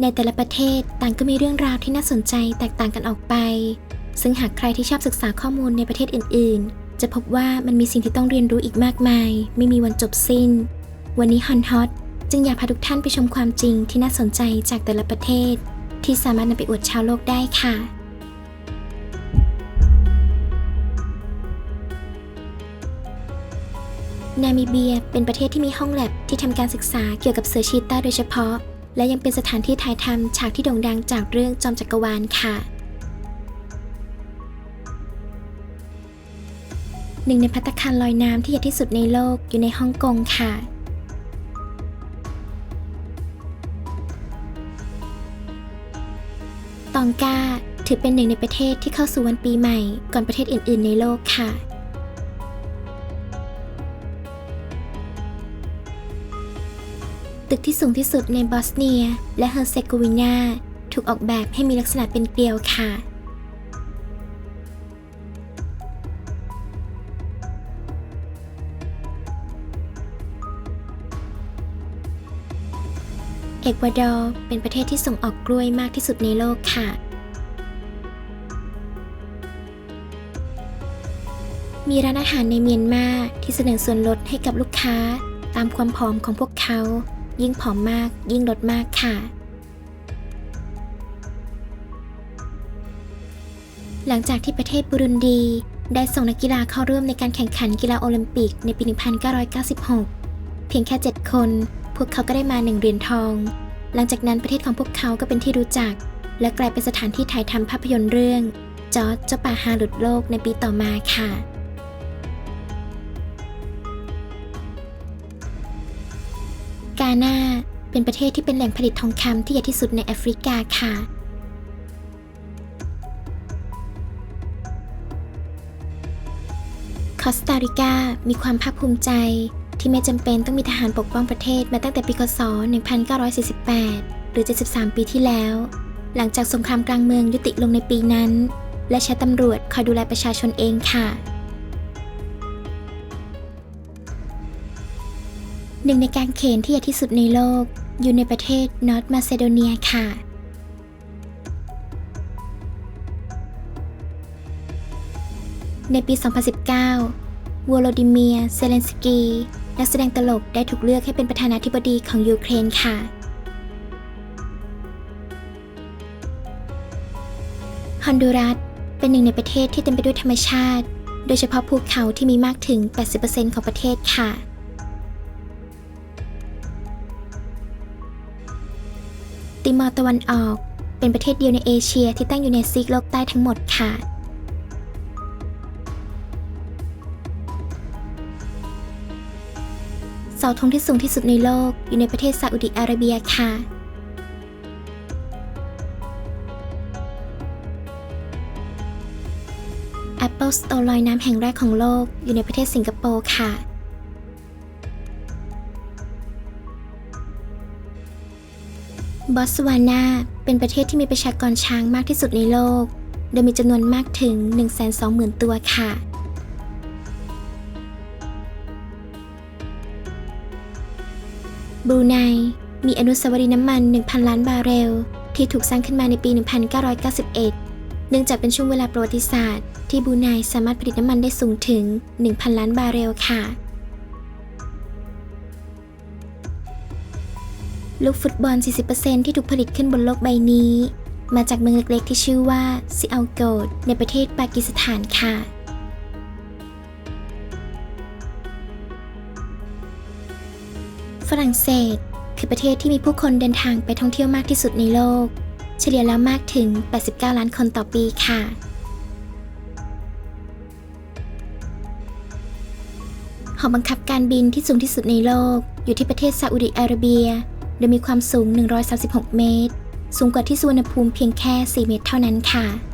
ในแต่ละประเทศต่างก็มีเรื่องราวที่น่าสนใจแตกต่างกันออกไป ซึ่งหากใครที่ชอบศึกษาข้อมูลในประเทศอื่น ๆ จะพบว่ามันมีสิ่งที่ต้องเรียนรู้อีกมากมาย ไม่มีวันจบสิ้น วันนี้ฮอนฮอตจึงอยากพาทุกท่านไปชมความจริงที่น่าสนใจจากแต่ละประเทศ ที่สามารถนำไปอวดชาวโลกได้ค่ะ นามิเบียเป็นประเทศที่มีห้องแลบที่ทำการศึกษาเกี่ยวกับเสือชีต้าโดยเฉพาะ และยังเป็นสถานที่ถ่ายทำฉากที่โด่งดังจากเรื่องจอมจักรวาลค่ะหนึ่งในพัตตาคารลอยน้ำที่ใหญ่ที่สุดในโลกอยู่ในฮ่องกงค่ะ ตองกาถือเป็นหนึ่งในประเทศที่เข้าสู่วันปีใหม่ก่อนประเทศอื่น ๆ ในโลกค่ะ ตึกที่สูงที่สุดในบอสเนีย และเฮอร์เซโกวีนาถูกออกแบบให้มีลักษณะเป็นเกลียวค่ะ เอกวาดอร์เป็นประเทศที่ส่งออกกล้วยมากที่สุดในโลกค่ะ มีร้านอาหารในเมียนมาที่เสนอส่วนลดให้กับลูกค้าตามความผอมของพวกเขา ยิ่งผอมมาก ยิ่งลดมากค่ะ หลังจากที่ประเทศบุรุนดี ได้ส่งนักกีฬาเข้าร่วมในการแข่งขันกีฬาโอลิมปิกในปี 1996 เพียงแค่ 7 คน พวกเขาก็ได้มาหนึ่งเหรียญทอง หลังจากนั้นประเทศของพวกเขาก็เป็นที่รู้จัก และกลายเป็นสถานที่ถ่ายทำภาพยนตร์เรื่องจอร์จเจ้าป่าฮาหลุดโลกในปีต่อมาค่ะ กานาเป็นประเทศที่เป็นแหล่งผลิตทองคำที่ใหญ่ที่สุดในแอฟริกาค่ะ คอสตาริกา มีความภาคภูมิใจที่ไม่จำเป็นต้องมีทหารปกป้องประเทศมาตั้งแต่ปีคศ 1948 หรือ 73 ปีที่แล้ว หลังจากสงครามกลางเมืองยุติลงในปีนั้น และใช้ตำรวจคอยดูแลประชาชนเองค่ะ หนึ่งในการเขนที่ใหญ่ที่สุดในโลก อยู่ในประเทศนอร์ทมาซิโดเนียค่ะ ในปี 2019 วโลดิเมีย เซเลนสกี นักแสดงตลกได้ถูกเลือกให้เป็นประธานาธิบดีของยูเครนค่ะฮอนดูรัสเป็นหนึ่งในประเทศที่เต็มไปด้วยธรรมชาติ โดยเฉพาะภูเขาที่มีมากถึง 80%ของประเทศค่ะ ติมอร์ตะวันออก เป็นประเทศเดียวในเอเชียที่ตั้งอยู่ในซีกโลกใต้ทั้งหมดค่ะ เสาธงที่สูงที่สุดในโลกอยู่ในประเทศซาอุดิอาระเบียค่ะ Apple Store ลอยน้ำแห่งแรกของโลกอยู่ในประเทศสิงคโปร์ค่ะ บอตสวานาเป็นประเทศที่มีประชากรช้างมากที่สุดในโลก โดยมีจำนวนมากถึง 120,000 ตัวค่ะ บรูไน มีอนุสาวรีย์น้ำมัน 1,000 ล้านบาร์เรล ที่ถูกสร้างขึ้นมาในปี 1991 เนื่องจากเป็นช่วงเวลาประวัติศาสตร์ ที่บรูไนสามารถผลิตน้ำมันได้สูงถึง 1,000 ล้านบาร์เรลค่ะ ลูกฟุตบอล 40%ที่ถูกผลิตขึ้นบนโลกใบนี้ มาจากเมืองเล็กๆ ที่ชื่อว่าซิอัลโกดในประเทศปากีสถานค่ะ ฝรั่งเศส คือประเทศที่มีผู้คนเดินทางไปท่องเที่ยวมากที่สุดในโลก เฉลี่ยแล้วมากถึง 89 ล้านคนต่อปีค่ะหอบังคับการบินที่สูงที่สุดในโลก อยู่ที่ประเทศซาอุดิอาระเบีย โดยมีความสูง 136 เมตร สูงกว่าที่สุวรรณภูมิเพียงแค่ 4 เมตรเท่านั้นค่ะ